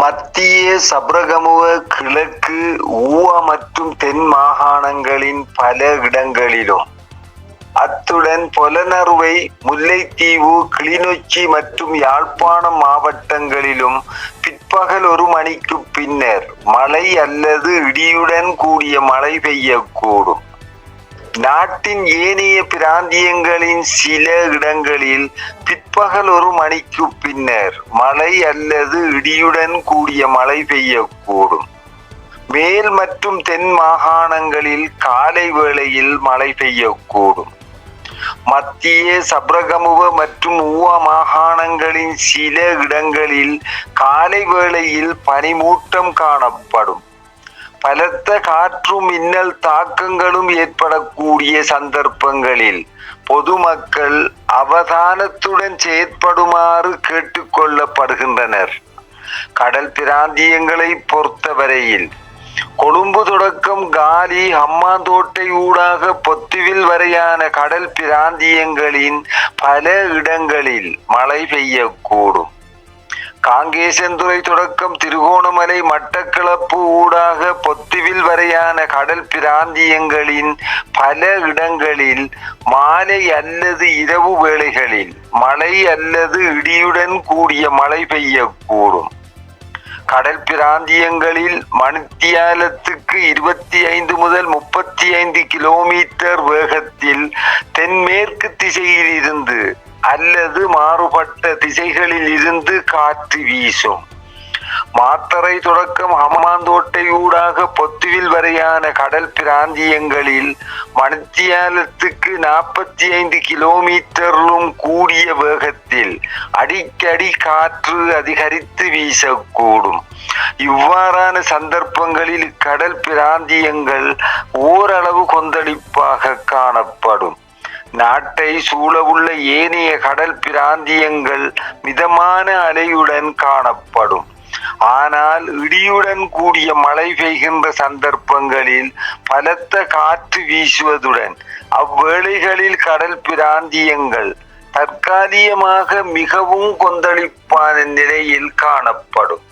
மத்திய சப்ரகமுவ கிழக்கு ஊவா மற்றும் தென் மாகாணங்களின் பல இடங்களிலும். அத்துடன் பொலனறுவை முல்லைத்தீவு கிளிநொச்சி மற்றும் யாழ்ப்பாணம் மாவட்டங்களிலும் பிற்பகல் ஒரு மணிக்கு பின்னர் மழை அல்லது இடியுடன் கூடிய மழை பெய்யக்கூடும். நாட்டின் ஏனைய பிராந்தியங்களின் சில இடங்களில் பிற்பகல் ஒரு மணிக்கு பின்னர் மழை அல்லது இடியுடன் கூடிய மழை பெய்யக்கூடும். மேல் மற்றும் தென் மாகாணங்களில் காலை வேளையில் மழை பெய்யக்கூடும். மத்திய சப்ரகமுவ மற்றும் ஊவா மாகாணங்களின் சில இடங்களில் காலை வேளையில் பனிமூட்டம் காணப்படும். பலத்த காற்றும் மின்னல் தாக்கங்களும் ஏற்படக்கூடிய சந்தர்ப்பங்களில் பொதுமக்கள் அவதானத்துடன் செயற்படுமாறு கேட்டுக்கொள்ளப்படுகின்றனர். கடல் பிராந்தியங்களை பொறுத்தவரையில் கொழும்பு தொடக்கம் காலி ஹம்மாந்தோட்டை ஊடாக பொத்துவில் வரையான கடல் பிராந்தியங்களின் பல இடங்களில் மழை பெய்யக்கூடும். காங்கேசன்துறை தொடக்கம் திருகோணமலை மட்டக்களப்பு ஊடாக பொத்துவில் வரையான கடல் பிராந்தியங்களின் பல இடங்களில் மாலை அல்லது இரவு வேளைகளில் மழை அல்லது இடியுடன் கூடிய மழை பெய்யக்கூடும். கடல் பிராந்தியங்களில் மணித்தியாலத்துக்கு இருபத்தி ஐந்து முதல் முப்பத்தி ஐந்து கிலோமீட்டர் வேகத்தில் தென்மேற்கு திசையில் இருந்து அல்லது மாறுபட்ட திசைகளில் இருந்து காற்று வீசும். மாத்தறை தொடக்கம் ஹமாந்தோட்டை ஊடாக பொத்துவில் வரையான கடல் பிராந்தியங்களில் மணித்தியாலத்துக்கு நாற்பத்தி ஐந்து கிலோமீட்டரிலும் கூடிய வேகத்தில் அடிக்கடி காற்று அதிகரித்து வீசக்கூடும். இவ்வாறான சந்தர்ப்பங்களில் கடல் பிராந்தியங்கள் ஓரளவு கொந்தளிப்பாக காணப்படும். நாட்டை சூழவுள்ள ஏனைய கடல் பிராந்தியங்கள் மிதமான அலையுடன் காணப்படும். ஆனால் இடியுடன் கூடிய மழை பெய்கின்ற சந்தர்ப்பங்களில் பலத்த காற்று வீசுவதுடன் அவ்வேளைகளில் கடல் பிராந்தியங்கள் தற்காலிகமாக மிகவும் கொந்தளிப்பான நிலையில் காணப்படும்.